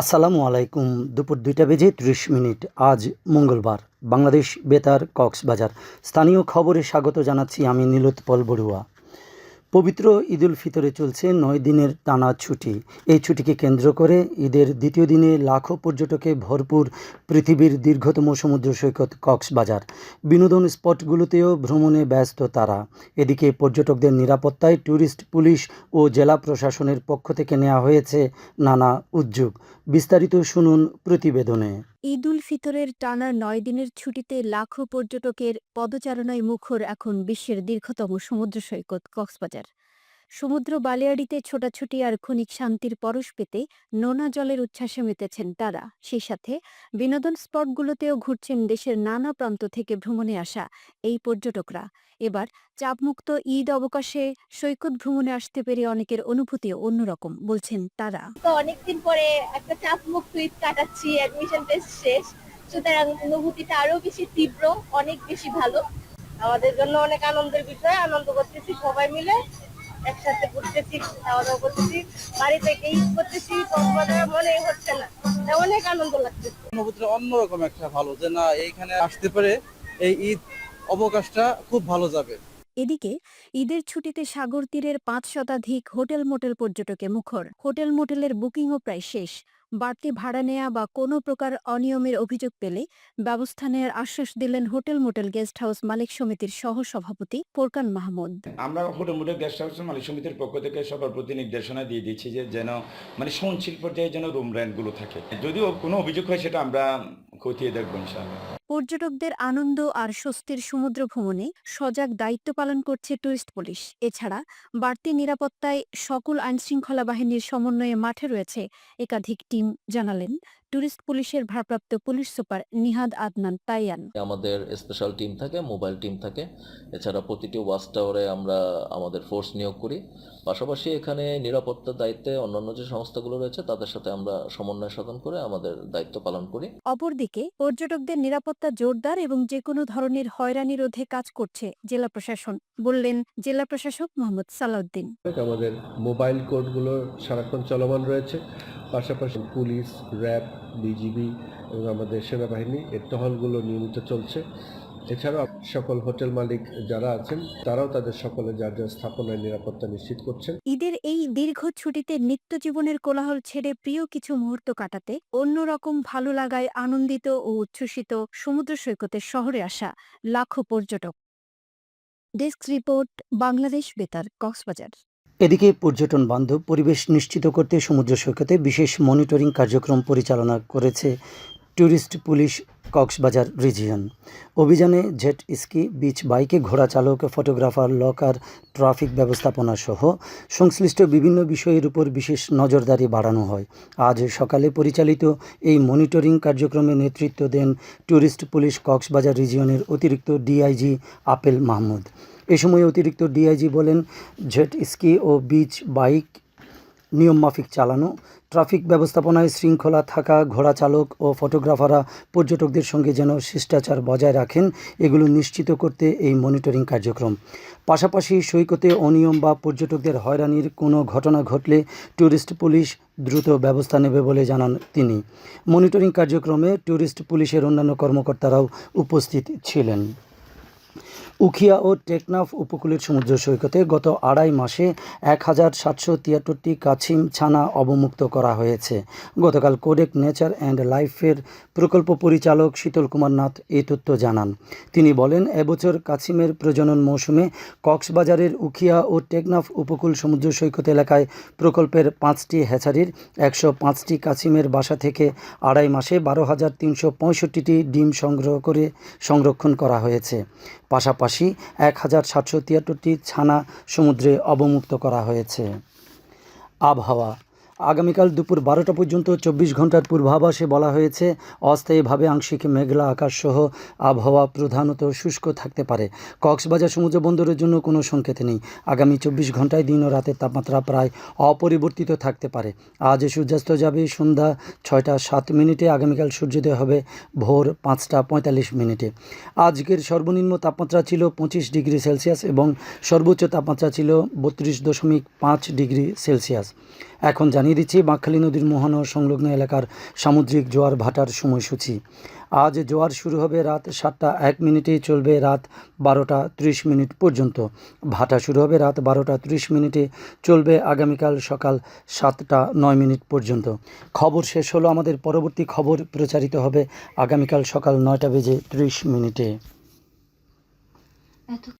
আসসালামু আলাইকুম। দুপুর দুইটা বেজে ত্রিশ মিনিট। আজ মঙ্গলবার। বাংলাদেশ বেতার কক্সবাজার। স্থানীয় খবরে স্বাগত জানাচ্ছি আমি নীলোৎপল বড়ুয়া। পবিত্র ঈদুল ফিতরে চলছে নয় দিনের টানা ছুটি। এই ছুটিকে কেন্দ্র করে ঈদের দ্বিতীয় দিনে লাখো পর্যটকে ভরপুর পৃথিবীর দীর্ঘতম সমুদ্র সৈকত কক্সবাজার। বিনোদন স্পটগুলোতেও ভ্রমণে ব্যস্ত তারা। এদিকে পর্যটকদের নিরাপত্তায় ট্যুরিস্ট পুলিশ ও জেলা প্রশাসনের পক্ষ থেকে নেওয়া হয়েছে নানা উদ্যোগ। বিস্তারিত শুনুন প্রতিবেদনে। ঈদ উল ফিতরের টানা নয় দিনের ছুটিতে লাখো পর্যটকের পদচারণায় মুখর এখন বিশ্বের দীর্ঘতম সমুদ্র সৈকত কক্সবাজার। সমুদ্র বালিয়াড়িতে ছোটাছুটি আর ক্ষণিক শান্তির পরশ পেতে নোনা জলের উচ্ছ্বাসে মেতেছেন তারা। সেই সাথে বিনোদন স্পটগুলোতেও ঘুরছেন দেশের নানা প্রান্ত থেকে ভ্রমণে আসা এই পর্যটকরা। এবার চাপমুক্ত ঈদ অবকাশে সৈকত ভ্রমণে আসতে পেরে অনেকের অনুভূতিও অন্যরকম, বলছেন তারা। তো অনেকদিন পরে একটা চাপমুক্ত ঈদ কাটাচ্ছি অ্যাডমিশন টেস্ট শেষ। সুতরাং অনুভূতিটা আরও বেশি তীব্র, অনেক বেশি ভালো। আমাদের জন্য অনেক আনন্দের বিষয়, আনন্দ করতেছি সবাই মিলে। একসাথে ঘুরতেছি খাওয়া দাওয়া করতেছি বাড়ি থেকে ঈদ করতেছি কক্সবাজার মনে হচ্ছে না। অনেক আনন্দ লাগতেছে অনুভূতিটা অন্যরকম একটা ভালো যে না এইখানে আসতে পারে এই ঈদ অবকাশটা খুব ভালো যাবে। এদিকে ঈদের ছুটিতে সাগর তীরের পাঁচ শতাধিক হোটেল মোটেল পর্যটকে মুখর। হোটেল মোটেলের বুকিংও প্রায় শেষ। বাড়তি ভাড়া নেয়া বা কোনো প্রকার অনিয়মের অভিযোগ পেলে ব্যবস্থা নেয়ার আশ্বাস দিলেন হোটেল মোটেল গেস্ট হাউস মালিক সমিতির সহ সভাপতি ফোরকান মাহমুদ। আমরা হোটেল মোটেল গেস্ট হাউস মালিক সমিতির পক্ষ থেকে সবার প্রতি নির্দেশনা দিয়ে দিচ্ছি যে যেন মানে সহনশীল পর্যায়ে যেন রুম রেন্টগুলো থাকে। যদিও কোনো অভিযোগ হয় সেটা আমরা খতিয়ে দেখব ইনশাআল্লাহ। পর্যটকদের আনন্দ আর স্বস্তির সমুদ্র ভ্রমণে সজাগ দায়িত্ব পালন করছে টুরিস্ট পুলিশ। এছাড়া, বাড়তি নিরাপত্তায় সকল আইনশৃঙ্খলা বাহিনীর সমন্বয়ে মাঠে রয়েছে একাধিক টিম, জানালেন টুরিস্ট পুলিশের ভারপ্রাপ্ত পুলিশ সুপার নিহাদ আদনান তাইয়ান। আমাদের স্পেশাল টিম থাকে মোবাইল টিম থাকে। এছাড়া প্রতিটি ওয়াচ টাওয়ারে আমরা আমাদের ফোর্স নিয়োগ করি। পাশাপাশি এখানে নিরাপত্তার দায়িত্বে অন্যান্য যে সংস্থাগুলো রয়েছে তাদের সাথে আমরা সমন্বয় সাধন করে আমাদের দায়িত্ব পালন করি। অপরদিকে পর্যটকদের নিরাপত্তা জোরদার এবং যে কোনো ধরনের হয়রানি রোধে কাজ করছে জেলা প্রশাসন বললেন জেলা প্রশাসক মোহাম্মদ সালাউদ্দিন। আমাদের মোবাইল কোর্টগুলো সারাক্ষণ চলমান রয়েছে। পাশাপাশি পুলিশ, র্যাব, বিজিবি এবং আমাদের সেনাবাহিনী এর টহলগুলো নিয়মিত চলছে। এছাড়াও সকল হোটেল মালিক যারা আছেন, তারাও তাদের সকলে যার যার স্থাপনায় নিরাপত্তা নিশ্চিত করছেন। ঈদের এই দীর্ঘ ছুটিতে নিত্য জীবনের কোলাহল ছেড়ে প্রিয় কিছু মুহূর্ত কাটাতে অন্যরকম ভালো লাগায় আনন্দিত ও উচ্ছ্বসিত সমুদ্র সৈকতের শহরে আসা লাখো পর্যটক। ডেস্ক রিপোর্ট, বাংলাদেশ বেতার, কক্সবাজার। এদিকে পর্যটন বান্ধব পরিবেশ নিশ্চিত করতে সমুদ্র সৈকতে বিশেষ মনিটরিং কার্যক্রম পরিচালনা করেছে ট্যুরিস্ট পুলিশ কক্সবাজার রিজিয়ন। অভিযানে জেট স্কি, বিচ বাইকে ঘোড়া চালক, ফটোগ্রাফার, লকার, ট্রাফিক ব্যবস্থাপনা সহ সংশ্লিষ্ট বিভিন্ন বিষয়ের উপর বিশেষ নজরদারি বাড়ানো হয়। আজ সকালে পরিচালিত এই মনিটরিং কার্যক্রমে নেতৃত্ব দেন ট্যুরিস্ট পুলিশ কক্সবাজার রিজিয়নের অতিরিক্ত ডিআইজি আপেল মাহমুদ। এ সময় অতিরিক্ত ডিআইজি বলেন, জেট, স্কি ও বিচ বাইক নিয়মমাফিক চালানো, ট্রাফিক ব্যবস্থাপনায় শৃঙ্খলা থাকা, ঘোড়া চালক ও ফটোগ্রাফাররা পর্যটকদের সঙ্গে যেন শিষ্টাচার বজায় রাখেন, এগুলো নিশ্চিত করতে এই মনিটরিং কার্যক্রম। পাশাপাশি সৈকতে অনিয়ম বা পর্যটকদের হয়রানির কোনো ঘটনা ঘটলে ট্যুরিস্ট পুলিশ দ্রুত ব্যবস্থা নেবে বলে জানান তিনি। মনিটরিং কার্যক্রমে ট্যুরিস্ট পুলিশের অন্যান্য কর্মকর্তারাও উপস্থিত ছিলেন। উখিয়া ও টেকনাফ উপকূলের সমুদ্র সৈকতে গত আড়াই মাসে এক হাজার সাতশো তিয়াত্তরটি কাছিম ছানা অবমুক্ত করা হয়েছে। গতকাল কোডেক নেচার অ্যান্ড লাইফের প্রকল্প পরিচালক শীতল কুমার নাথ এই তথ্য জানান। তিনি বলেন, এবছর কাছিমের প্রজনন মৌসুমে কক্সবাজারের উখিয়া ও টেকনাফ উপকূল সমুদ্র সৈকত এলাকায় প্রকল্পের পাঁচটি হ্যাচারির একশো পাঁচটি কাছিমের বাসা থেকে আড়াই মাসে বারো হাজার তিনশো পঁয়ষট্টিটি ডিম সংগ্রহ করে সংরক্ষণ করা হয়েছে। পাশাপাশি এক হাজার সাতশো তিয়াত্তরটি ছানা সমুদ্রে অবমুক্ত করা হয়েছে। আবহাওয়া আগামীকাল দুপুর বারোটা পর্যন্ত চব্বিশ ঘণ্টার পূর্বাভাসে বলা হয়েছে, অস্থায়ীভাবে আংশিক মেঘলা আকাশসহ আবহাওয়া প্রধানত শুষ্ক থাকতে পারে। কক্সবাজার সমুদ্র বন্দরের জন্য কোনো সংকেত নেই। আগামী চব্বিশ ঘন্টায় দিন ও রাতের তাপমাত্রা প্রায় অপরিবর্তিত থাকতে পারে। আজ সূর্যাস্ত যাবে সন্ধ্যা ছয়টা সাত মিনিটে, আগামীকাল সূর্যোদয় হবে ভোর পাঁচটা পঁয়তাল্লিশ মিনিটে। আজকের সর্বনিম্ন তাপমাত্রা ছিল পঁচিশ ডিগ্রি সেলসিয়াস এবং সর্বোচ্চ তাপমাত্রা ছিল বত্রিশ দশমিক পাঁচ ডিগ্রি সেলসিয়াস। এখন জানি জানিয়ে দিচ্ছি বাঁকখালী নদীর মোহনা ও সংলগ্ন এলাকার সামুদ্রিক জোয়ার ভাটার সময়সূচি। আজ জোয়ার শুরু হবে রাত সাতটা এক মিনিটে, চলবে রাত বারোটা ত্রিশ মিনিট পর্যন্ত। ভাটা শুরু হবে রাত বারোটা ত্রিশ মিনিটে, চলবে আগামীকাল সকাল সাতটা নয় মিনিট পর্যন্ত। খবর শেষ হলো, আমাদের পরবর্তী খবর প্রচারিত হবে আগামীকাল সকাল নয়টা বেজে ত্রিশ মিনিটে।